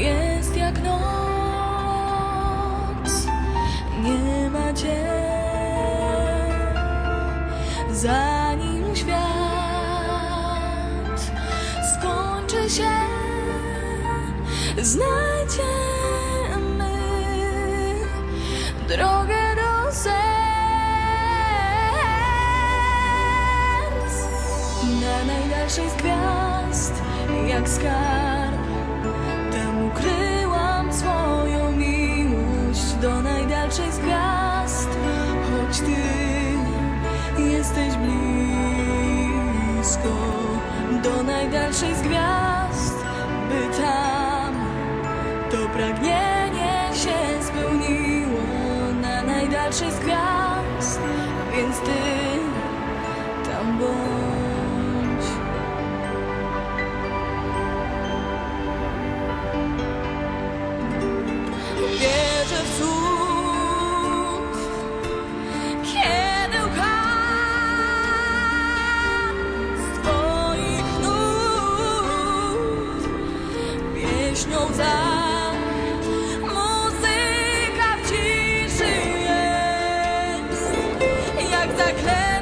jest jak noc, nie ma dzień, zanim świat. Skończy się, znajdziemy drogę do serc. Na najdalszej z gwiazd, jak skarb, najdalszej z gwiazd, choć ty jesteś blisko do najdalszej z gwiazd, by tam to pragnienie się spełniło na najdalszej z gwiazd, więc ty tam bądź. Pieśnią za. Muzyka w ciszy jest jak zaklęty